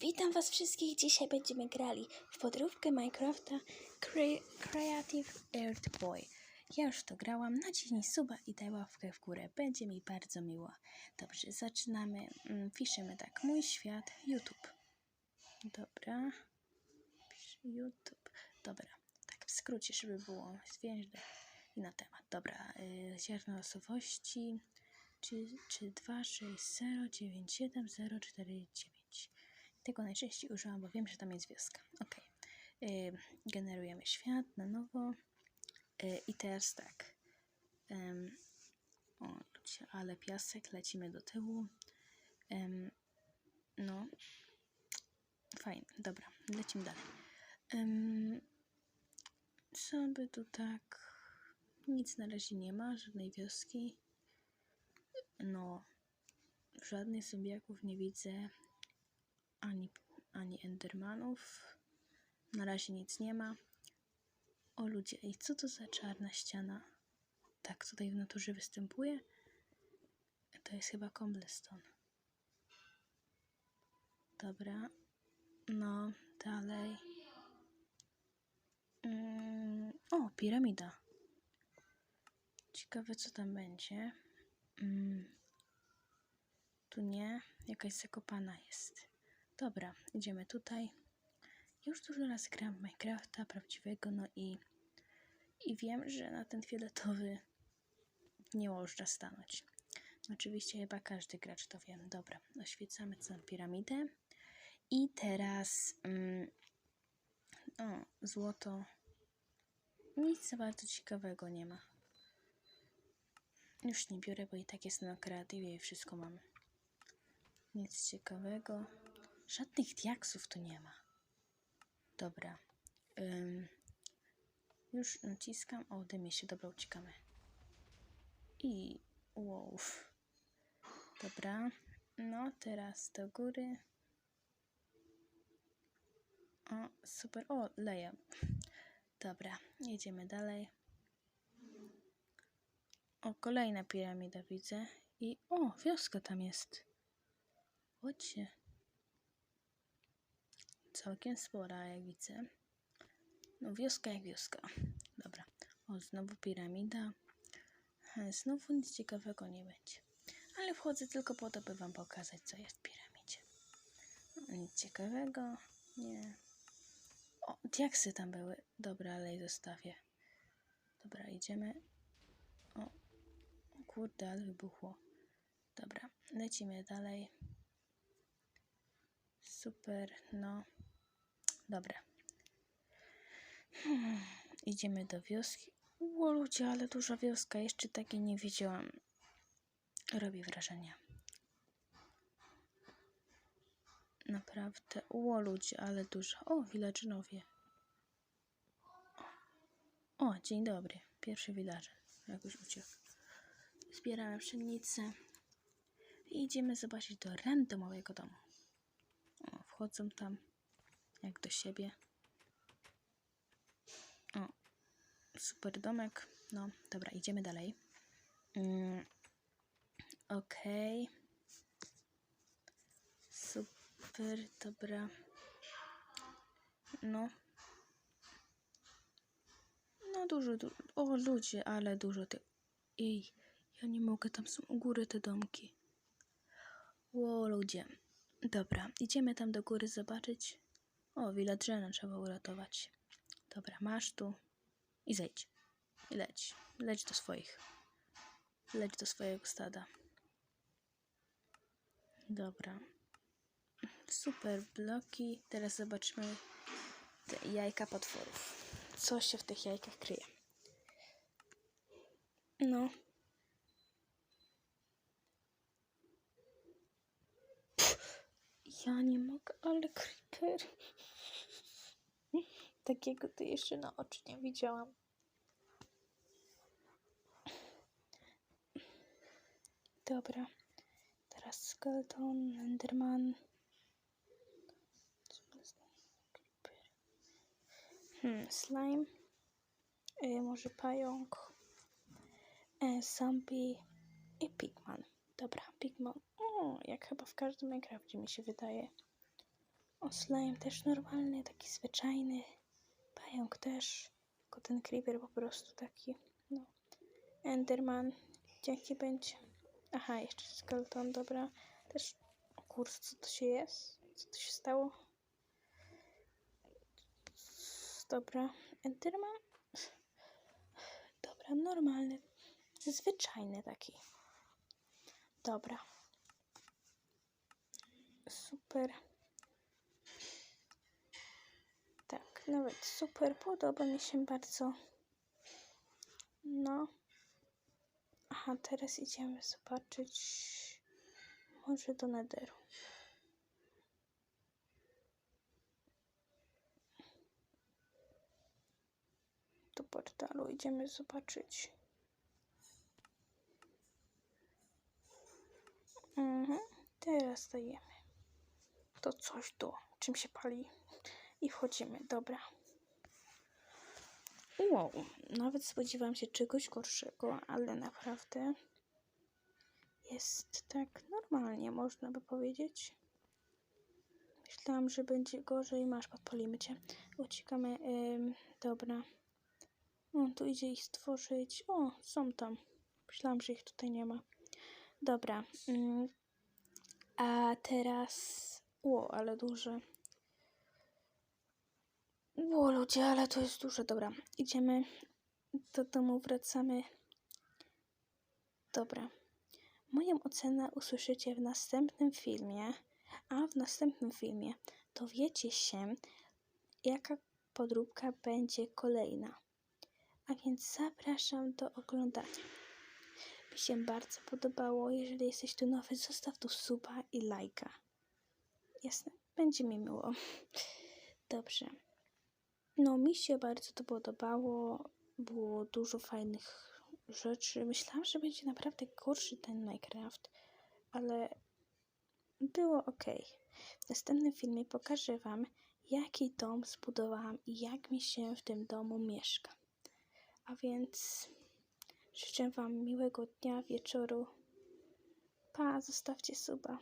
Witam Was wszystkich. Dzisiaj będziemy grali w podróbkę Minecrafta Cre Creative Earth Boy. Ja już to grałam. Naciśnij suba i daj łapkę w górę. Będzie mi bardzo miło. Dobrze, zaczynamy. Mm, Piszemy tak. Mój świat YouTube. Dobra. YouTube. Dobra. Tak w skrócie, żeby było zwięźle i na temat. Dobra. Y, ziarno losowości. Czy, czy 2609704 Tego najczęściej używam, bo wiem, że tam jest wioska. Ok. Generujemy świat na nowo. Y, I teraz tak. O, ale piasek, lecimy do tyłu. No. Fajnie, dobra, lecimy dalej. Co by tu tak... Nic na razie nie ma, żadnej wioski. No, żadnych zombiaków nie widzę, ani, ani endermanów. Na razie nic nie ma. O ludzie, i co to za czarna ściana? Tak tutaj w naturze występuje? To jest chyba cobblestone. Dobra, no dalej. Mm, o, piramida. Ciekawe, co tam będzie. Mm. Tu nie, jakaś zakopana jest. Dobra, idziemy tutaj. Już dużo razy gram w Minecrafta prawdziwego, no i, i wiem, że na ten fioletowy nie można stanąć. Oczywiście chyba każdy gracz to wie. Dobra, oświecamy całą piramidę. I teraz mm, o, złoto. Nic za bardzo ciekawego nie ma. Już nie biorę, bo i tak jestem na kreatywie i wszystko mam. Nic ciekawego. Żadnych diaksów tu nie ma. Dobra. Ym, już naciskam. O, dymie się. Dobra, uciekamy. I wow. Dobra. No, teraz do góry. O, super. O, leję. Dobra, jedziemy dalej. O, kolejna piramida widzę. I o, wioska tam jest. Chodźcie. Całkiem spora, jak widzę. No, wioska jak wioska. Dobra. O, znowu piramida. E, Znowu nic ciekawego nie będzie. Ale wchodzę tylko po to, by wam pokazać, co jest w piramidzie. No, nic ciekawego. Nie. O, diaksy tam były. Dobra, ale je zostawię. Dobra, idziemy. O, kurde, ale wybuchło. Dobra, lecimy dalej. Super, no. Dobra. Hmm, idziemy do wioski. Ło, ludzie, ale duża wioska. Jeszcze takiej nie widziałam. Robi wrażenie. Naprawdę. Ło, ludzie, ale duża. O, village'nowie. O, dzień dobry. Pierwszy villager. Jakoś uciekł. Zbieramy pszenicę. I idziemy zobaczyć do randomowego domu. Wchodzą tam jak do siebie. O, super domek. No, dobra, idziemy dalej. Mm, Okej. Super, dobra. No. No dużo, du o ludzie, ale dużo tych. Ej, ja nie mogę, tam są u góry te domki. Ło, ludzie. Dobra, idziemy tam do góry zobaczyć. O, villagerna trzeba uratować. Dobra, masz tu i zejdź. I leć. Leć do swoich. Leć do swojego stada. Dobra. Super bloki. Teraz zobaczymy te jajka potworów. Co się w tych jajkach kryje? No. Ja nie mogę, ale creeper. Takiego to jeszcze na oczy nie widziałam. Dobra. Teraz skeleton, enderman. Hmm, slime. Y, może pająk. E, zombie i pigman. Dobra, pigman. O, jak chyba w każdym Minecrafcie mi się wydaje. O, slime też normalny, taki zwyczajny. Pająk też. Tylko ten creeper po prostu taki. No. Enderman. Jaki będzie? Aha, jeszcze skeleton, dobra. Też. O kurde, co to się jest? Co to się stało? Dobra. Enderman. Dobra, normalny. Zwyczajny taki. Dobra. Super. Tak, nawet super. Podoba mi się bardzo. No. Aha, teraz idziemy zobaczyć. Może do nederu. Do portalu idziemy zobaczyć. Mhm. Teraz dajemy. To coś tu, czym się pali. I wchodzimy, dobra. Wow, nawet spodziewałam się czegoś gorszego, ale naprawdę jest tak normalnie, można by powiedzieć. Myślałam, że będzie gorzej. Masz, podpalimy cię. Uciekamy. Dobra. O, tu idzie ich stworzyć. O, są tam. Myślałam, że ich tutaj nie ma. Dobra. Ym, a teraz... Ło, ale duże. Ło, ludzie, ale to jest duże. Dobra, idziemy do domu, wracamy. Dobra. Moją ocenę usłyszycie w następnym filmie, a w następnym filmie dowiecie się, jaka podróbka będzie kolejna. A więc zapraszam do oglądania. Mi się bardzo podobało. Jeżeli jesteś tu nowy, zostaw tu suba i lajka. Jasne, będzie mi miło. Dobrze. No, mi się bardzo to podobało. Było dużo fajnych rzeczy. Myślałam, że będzie naprawdę gorszy ten Minecraft, ale było ok. W następnym filmie pokażę Wam, jaki dom zbudowałam i jak mi się w tym domu mieszka. A więc życzę Wam miłego dnia, wieczoru. Pa, zostawcie suba.